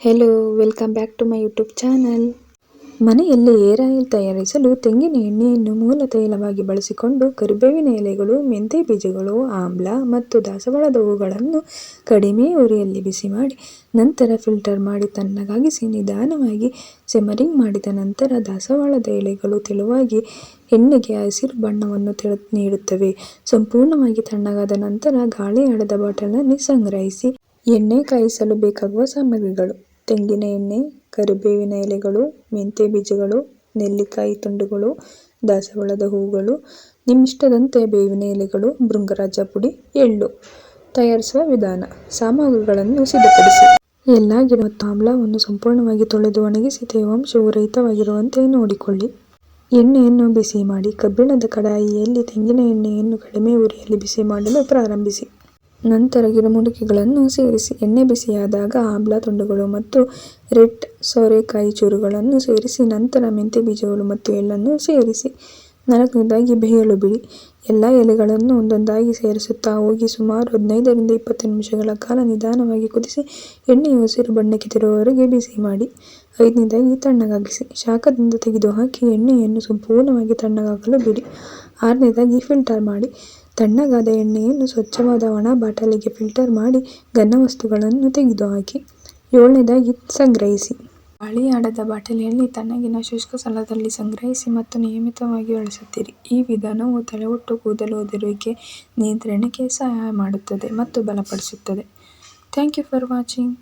Hello welcome back to my YouTube channel ಮನೆಯಲ್ಲಿ hair oil ತಯಾರಿಸಲು ತೆಂಗಿನ ಎಣ್ಣೆಯನ್ನು ಮೂಲ ತೈಲವಾಗಿ ಬಳಸಿಕೊಂಡು ಕರಿಬೇವಿನ ಎಲೆಗಳು, ಮೆಂತೆ ಬೀಜಗಳು, ಆಮ್ಲ ಮತ್ತು ದಾಸವಾಳದ ಹೂಗಳನ್ನು ಕಡಿಮೆ ಉರಿಯಲ್ಲಿ ಬಿಸಿ ಮಾಡಿ ನಂತರ ಫಿಲ್ಟರ್ ಮಾಡಿ ತಣ್ಣಗಾಗಿಸಿ ನಿಧಾನವಾಗಿ ಸೆಮರಿಂಗ್ ಮಾಡಿದ ನಂತರ ದಾಸವಾಳದ ಎಲೆಗಳು ತೆಳುವಾಗಿ ಎಣ್ಣೆಗೆ ಹಸಿರು ಬಣ್ಣವನ್ನು ನೀಡುತ್ತವೆ. ಸಂಪೂರ್ಣವಾಗಿ ತಣ್ಣಗಾದ ನಂತರ ಗಾಳಿ ಆಡದ ಬಾಟಲ್ನಲ್ಲಿ ಸಂಗ್ರಹಿಸಿ ಎಣ್ಣೆ ಕಾಯಿಸಲು ಬೇಕಾಗುವ ಸಾಮಗ್ರಿಗಳು. ತೆಂಗಿನ ಎಣ್ಣೆ, ಕರಿಬೇವಿನ ಎಲೆಗಳು, ಮೆಂತ್ಯ ಬೀಜಗಳು, ನೆಲ್ಲಿಕಾಯಿ ತುಂಡುಗಳು, ದಾಸವಾಳದ ಹೂಗಳು, ನಿಮ್ಮಿಷ್ಟದಂತೆ ಬೇವಿನ ಎಲೆಗಳು, ಭೃಂಗರಾಜ ಪುಡಿ, ಎಳ್ಳು. ತಯಾರಿಸುವ ವಿಧಾನ. ಸಾಮಗ್ರಿಗಳನ್ನು ಸಿದ್ಧಪಡಿಸಿ. ಎಲ್ಲ ಗಿಡ ಮತ್ತು ಆಮ್ಲವನ್ನು ಸಂಪೂರ್ಣವಾಗಿ ತೊಳೆದು ಒಣಗಿಸಿ ತೇವಾಂಶವು ರಹಿತವಾಗಿರುವಂತೆ ನೋಡಿಕೊಳ್ಳಿ. ಎಣ್ಣೆಯನ್ನು ಬಿಸಿ ಮಾಡಿ ಕಬ್ಬಿಣದ ಕಡಾಯಿಯಲ್ಲಿ ತೆಂಗಿನ ಎಣ್ಣೆಯನ್ನು ಕಡಿಮೆ ಉರಿಯಲ್ಲಿ ಬಿಸಿ ಮಾಡಲು ಪ್ರಾರಂಭಿಸಿ. ನಂತರ ಗಿಡಮೂಲಿಕೆಗಳನ್ನು ಸೇರಿಸಿ. ಎಣ್ಣೆ ಬಿಸಿಯಾದಾಗ ಆಮ್ಲ ತುಂಡುಗಳು ಮತ್ತು ರೆಡ್ ಸೋರೆಕಾಯಿ ಚೂರುಗಳನ್ನು ಸೇರಿಸಿ. ನಂತರ ಮೆಂತ್ಯ ಬೀಜಗಳು ಮತ್ತು ಎಳ್ಳನ್ನು ಸೇರಿಸಿ. ನಾಲ್ಕನೇದಾಗಿ ಬೇಯಲು ಬಿಡಿ. ಎಲ್ಲ ಎಲೆಗಳನ್ನು ಒಂದೊಂದಾಗಿ ಸೇರಿಸುತ್ತಾ ಹೋಗಿ ಸುಮಾರು ಹದಿನೈದರಿಂದ ಇಪ್ಪತ್ತು ನಿಮಿಷಗಳ ಕಾಲ ನಿಧಾನವಾಗಿ ಕುದಿಸಿ ಎಣ್ಣೆಯು ಹಸಿರು ಬಣ್ಣಕ್ಕೆ ತಿರುವವರೆಗೆ ಬಿಸಿ ಮಾಡಿ. ಐದನೇದಾಗಿ ತಣ್ಣಗಾಗಿಸಿ. ಶಾಖದಿಂದ ತೆಗೆದುಹಾಕಿ ಎಣ್ಣೆಯನ್ನು ಸಂಪೂರ್ಣವಾಗಿ ತಣ್ಣಗಾಗಲು ಬಿಡಿ. ಆರನೇದಾಗಿ ಫಿಲ್ಟರ್ ಮಾಡಿ. ತಣ್ಣಗಾದ ಎಣ್ಣೆಯನ್ನು ಸ್ವಚ್ಛವಾದ ಒಣ ಬಾಟಲಿಗೆ ಫಿಲ್ಟರ್ ಮಾಡಿ ಘನವಸ್ತುಗಳನ್ನು ತೆಗೆದುಹಾಕಿ ಏಳನೇದಾಗಿ ಸಂಗ್ರಹಿಸಿ. ಗಾಳಿಯಾಡದ ಬಾಟಲಿಯಲ್ಲಿ ತಣ್ಣಗಿನ ಶುಷ್ಕ ಸ್ಥಳದಲ್ಲಿ ಸಂಗ್ರಹಿಸಿ ಮತ್ತು ನಿಯಮಿತವಾಗಿ ಬಳಸುತ್ತೀರಿ ಈ ವಿಧಾನವು ತಲೆಹೊಟ್ಟು ಕೂದಲು ಉದುರುವಿಕೆ ನಿಯಂತ್ರಣಕ್ಕೆ ಸಹಾಯ ಮಾಡುತ್ತದೆ ಮತ್ತು ಬಲಪಡಿಸುತ್ತದೆ. Thank you for watching.